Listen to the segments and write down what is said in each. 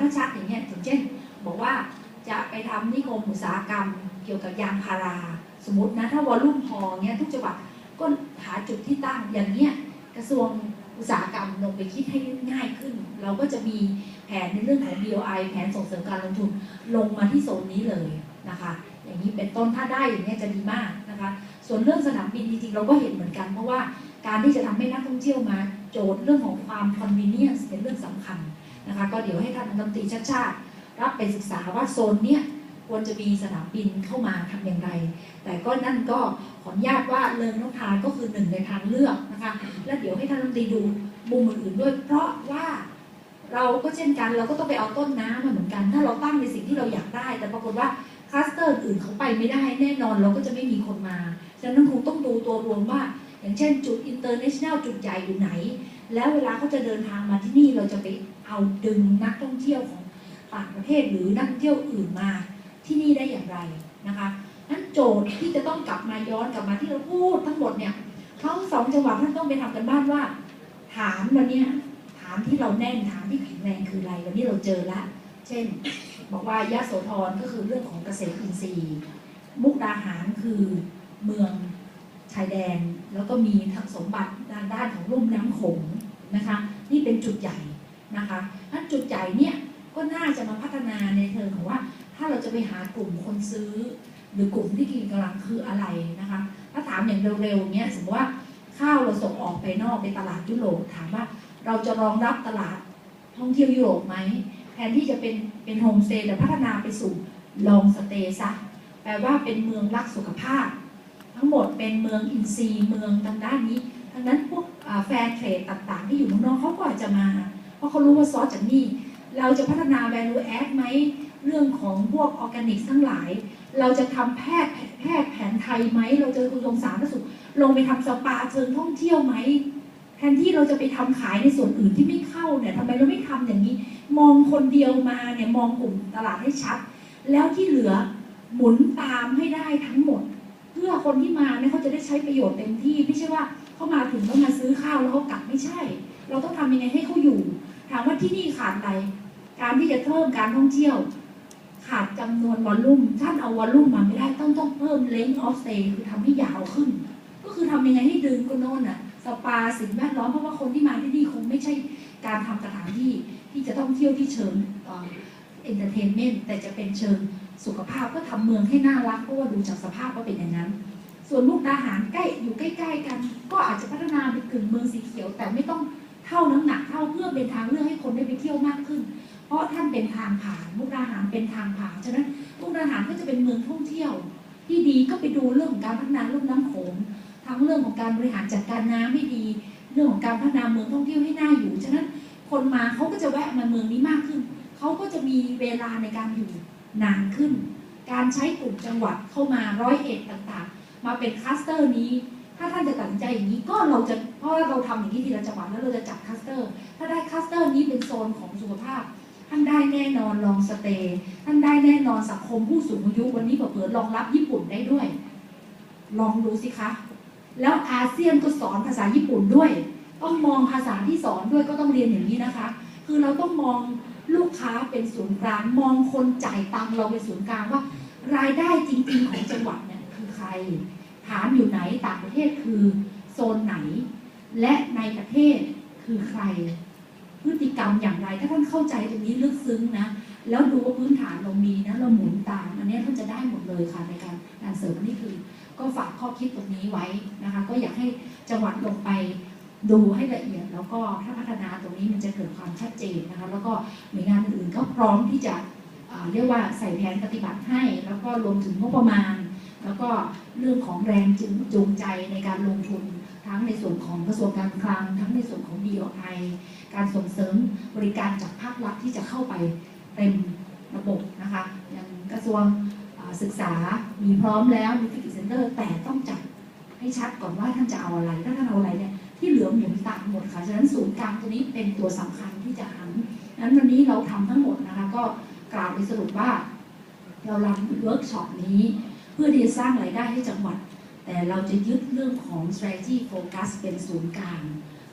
ถ้าชัดอย่างเงี้ยอย่างเช่น บอกว่าจะไปทำนิคมอุตสาหกรรม เกี่ยวกับยางพารา สมมตินะถ้าวอลุ่มพอเงี้ยทุกจังหวัดก็หาจุดที่ตั้งอย่างเงี้ยกระทรวงอุตสาหกรรมลงไปคิดให้ง่ายขึ้น เราก็จะมีแผนในเรื่องของ BOI แผนส่งเสริมการลงทุนลงมาที่โซนนี้เลยนะคะ อย่างนี้เป็นต้นถ้าได้อย่างนี้ยจะดีมากนะคะ ส่วนเรื่องสนามบินจริงๆเราก็เห็นเหมือนกัน เพราะว่าการที่จะทำให้นักท่องเที่ยวมา โจทย์เรื่องของความ convenience เป็นเรื่องสำคัญ นะคะก็เดี๋ยวให้ท่านรัฐมนตรีชาติชาติรับไปศึกษาว่าโซนเนี้ยควรจะมีสนามบินเข้ามาทำอย่างไร แต่ก็นั่นก็ขออนุญาตว่าเริงนกทานก็คือหนึ่งในทางเลือกนะคะ และเดี๋ยวให้ท่านรัฐมนตรีดูมุมอื่นๆด้วย เพราะว่าเราก็เช่นกันเราก็ต้องไปเอาต้นน้ำมาเหมือนกัน ถ้าเราตั้งในสิ่งที่เราอยากได้ แต่ปรากฏว่าคลัสเตอร์อื่นเขาไปไม่ได้แน่นอนเราก็จะไม่มีคนมาฉะนั้นคงต้องดูตัวรวมว่า อย่างเช่นจุด international จุดใหญ่อยู่ไหน แล้วเวลาเขาจะเดินทางมาที่นี่เราจะไป เอาดึงนักท่องเที่ยวของต่างประเทศหรือนักท่องเที่ยวอื่นมาที่นี่ได้อย่างไรนะคะนั้นโจทย์ที่จะต้องกลับมาย้อนกลับมาที่เราพูดทั้งหมดเนี่ยทั้งสองจังหวัดท่านต้องไปทำกันบ้านว่าฐานวันนี้ยฐานที่เราแน่นฐานที่แข็งแรงคืออะไรวันนี้เราเจอละเช่น บอกว่ายะโสธรก็คือเรื่องของเกษตรอินทรีย์ มุกดาหารคือเมืองชายแดน แล้วก็มีทั้งสมบัติด้านด้านของลุ่มน้ำโขงนะคะ นี่เป็นจุดใหญ่ นะคะนั้นจุดใหญ่เนี่ยก็น่าจะมาพัฒนาในเชิงของว่า ถ้าเราจะไปหากลุ่มคนซื้อ หรือกลุ่มที่กินกำลังคืออะไรนะคะ ถ้าถามอย่างเร็วๆเนี้ยสมมติว่าข้าวเราส่งออกไปนอกไปตลาดยุโรปถามว่า เราจะรองรับตลาดท่องเที่ยวยุโรปไหมแทนที่จะเป็นเป็นโฮมสเตย์แต่พัฒนาไปสู่ลองสเตย์ซะแปลว่าเป็นเมืองรักสุขภาพ ทั้งหมดเป็นเมืองอินทรีย์เมืองทางด้านนี้ดังนั้นพวกแฟร์เทรดต่างๆ ที่อยู่เมืองนอกเขาก็อาจจะมา ราะเขารู้ว่าซอสจากนี่ เราจะพัฒนา value add ไหม เรื่องของพวกออร์แกนิกทั้งหลาย เราจะทำแพทย์แพทย์แผนไทยไหม เราจะอุดมสารสุขลงไปทำสปาเชิงท่องเที่ยวไหม แทนที่เราจะไปทำขายในส่วนอื่นที่ไม่เข้าเนี่ยทำไมเราไม่ทำอย่างนี้ มองคนเดียวมาเนี่ยมองกลุ่มตลาดให้ชัด แล้วที่เหลือหมุนตามให้ได้ทั้งหมด เพื่อคนที่มาเนี่ยเขาจะได้ใช้ประโยชน์เต็มที่ ไม่ใช่ว่าเขามาถึงแล้วมาซื้อข้าวแล้วเขากลับไม่ใช่ เราต้องทำยังไงให้เขาอยู่ ถามว่าที่นี่ขาดอะไร การที่จะเพิ่มการท่องเที่ยว ขาดจำนวนวอลลุ่ม ท่านเอาวอลลุ่มมาไม่ได้ ต้องต้องเพิ่มเลน g ์ออฟสเตย์คือทำให้ยาวขึ้น ก็คือทำยังไงให้ดึงคนโน่นน่ะ สปาสิ่งแวดล้อมเพราะว่าคนที่มาที่นี่คงไม่ใช่การทำสถานที่ที่จะต้องเที่ยวที่เชิงเอนเตอร์เทนเมนต์แต่จะเป็นเชิงสุขภาพก็ทำเมืองให้น่ารักเพราะว่าดูจากสภาพก็เป็นอย่างนั้น ส่วนมุกดาหารใกล้อยู่ใกล้ ๆ กัน ก็อาจจะพัฒนาเป็นกึ่งเมืองสีเขียว แต่ไม่ต้อง เท่าน้ำหนักเท่าเพื่อเป็นทางเลือกให้คนได้ไปเที่ยวมากขึ้น เพราะท่านเป็นทางผ่านมุกดาหารเป็นทางผ่านฉะนั้นมุกดาหารก็จะเป็นเมืองท่องเที่ยว ที่ดีก็ไปดูเรื่องของการพัฒนาลุ่มน้ำโขงทั้งเรื่องของการบริหารจัดการน้ำให้ดี เรื่องของการพัฒนาเมืองท่องเที่ยวให้น่าอยู่ฉะนั้นคนมาเขาก็จะแวะมาเมืองนี้มากขึ้นเขาก็จะมีเวลาในการอยู่นานขึ้น การใช้กลุ่มจังหวัดเข้ามาร้อยเอ็ดต่างๆ มาเป็นคลัสเตอร์นี้ ถ้าท่านจะตัดสินใจอย่างนี้ก็เราจะเพราะว่าเราทำอย่างนี้ทีละจังหวัดแล้วเราจะจัดคลัสเตอร์ ถ้าได้คลัสเตอร์นี้เป็นโซนของสุขภาพ ท่านได้แน่นอนลองสเตย์ท่านได้แน่นอนสังคมผู้สูงอายุวันนี้เผื่อๆรองรับญี่ปุ่นได้ด้วย ลองดูสิคะ แล้วอาเซียนก็สอนภาษาญี่ปุ่นด้วย ต้องมองภาษาที่สอนด้วยก็ต้องเรียนอย่างนี้นะคะ คือเราต้องมองลูกค้าเป็นศูนย์กลางมองคนจ่ายตังเราเป็นศูนย์กลางว่า รายได้จริง ๆ ของจังหวัดเนี่ยคือใคร ฐานอยู่ไหนต่างประเทศคือโซนไหน และในประเทศคือใคร พฤติกรรมอย่างไร ถ้าท่านเข้าใจตรงนี้ลึกซึ้งนะ แล้วดูว่าพื้นฐานเรามีนะเราหมุนตามอันนี้ท่านจะได้หมดเลยค่ะในการการเสริมนี่คือ ก็ฝากข้อคิดตรงนี้ไว้นะคะ ก็อยากให้จังหวัดลงไปดูให้ละเอียดแล้วก็ถ้าพัฒนาตรงนี้มันจะเกิดความชัดเจนนะคะ แล้วก็หน่วยงานอื่นก็พร้อมที่จะเรียกว่าใส่แผนปฏิบัติให้ แล้วก็รวมถึงงบประมาณ แล้วก็เรื่องของแรงจูงจูงใจในการลงทุน ทั้งในส่วนของกระทรวงการคลัง ทั้งในส่วนของ DOI การส่งเสริมบริการจากภาครัฐที่จะเข้าไปเต็มระบบนะคะอย่างกระทรวงศึกษามีพร้อมแล้วมีฟิกิเซนเตอร์แต่ต้องจัดให้ชัดก่อนว่าท่านจะเอาอะไรถ้าท่านเอาอะไรเนี่ยที่เหลือหมุนตามหมดค่ะฉะนั้นศูนย์กลางตัวนี้เป็นตัวสำคัญที่จะหันนั้นวันนี้เราทำทั้งหมดนะคะก็กล่าวโดยสรุปว่า เรารันเวิร์กช็อปนี้ เพื่อที่จะสร้างรายได้ให้จังหวัด แต่เราจะยึดเรื่องของ strategy focus เป็นศูนย์กลาง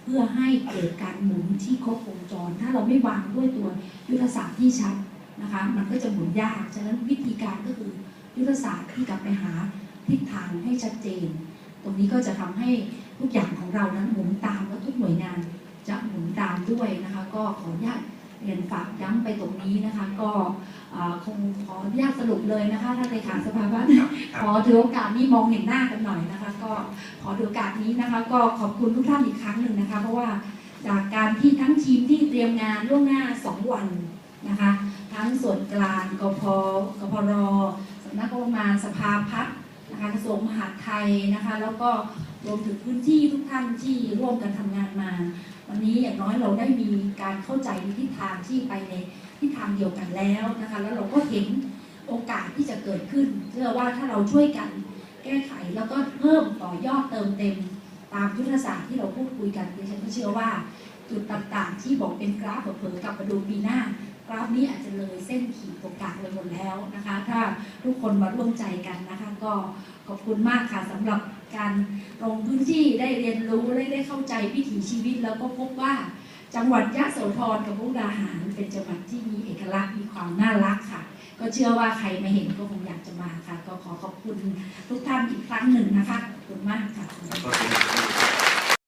เพื่อให้เกิดการหมุนที่ครบวงจร ถ้าเราไม่วางด้วยตัวยุทธศาสตร์ที่ชัดนะคะมันก็จะหมุนยาก ฉะนั้นวิธีการก็คือยุทธศาสตร์ที่กลับไปหาทิศทางให้ชัดเจน ตรงนี้ก็จะทำให้ทุกอย่างของเรานั้นหมุนตามและทุกหน่วยงานจะหมุนตามด้วยนะคะ ก็ขออนุญาต เรียนฝากย้ำไปตรงนี้นะคะ ก็อ่าคงขออนุญาตสรุปเลยนะคะท่านเลขาสภาพัฒน์ครับคขรับอถือโอกาสนี้มองเห็นหน้ากันหน่อยนะคะ ก็ขอถือโอกาสนี้นะคะ ก็ขอบคุณทุกท่านอีกครั้งหนึ่งนะคะ เพราะว่าจากการที่ทั้งทีมที่เตรียมงานล่วงหน้า 2 วันนะคะ ทั้งส่วนกลางกพกพรสำนักงบประมาณสภาพัฒน์นะคะกระทรวงมหาดไทยนะคะ แล้วก็ รวมถึงพื้นที่ทุกท่านที่ร่วมกันทำงานมา วันนี้อย่างน้อยเราได้มีการเข้าใจในทิศทางที่ไปในทิศทางเดียวกันแล้วนะคะ แล้วเราก็เห็นโอกาสที่จะเกิดขึ้นเชื่อว่าถ้าเราช่วยกันแก้ไขแล้วก็เพิ่มต่อยอดเติมเต็ม ตามยุทธศาสตร์ที่เราพูดคุยกันดิฉันก็เชื่อว่าจุดต่างๆ ที่บอกเป็นกราฟเผลอๆกลับมาดูปีหน้ากราฟนี้อาจจะเลยเส้นขีดตรงกลางไปหมดแล้วนะคะ ถ้าทุกคนมาร่วมใจกันนะคะ ก็ขอบคุณมากค่ะสำหรับ การลงพื้นที่ได้เรียนรู้ได้เข้าใจวิถีชีวิต แล้วก็พบว่าจังหวัดยะโสธรกับมุกดาหาร เป็นจังหวัดที่มีเอกลักษณ์มีความน่ารักค่ะ ก็เชื่อว่าใครมาเห็นก็คงอยากจะมาค่ะ ก็ขอขอบคุณทุกท่านอีกครั้งหนึ่งนะคะขอบคุณมากค่ะ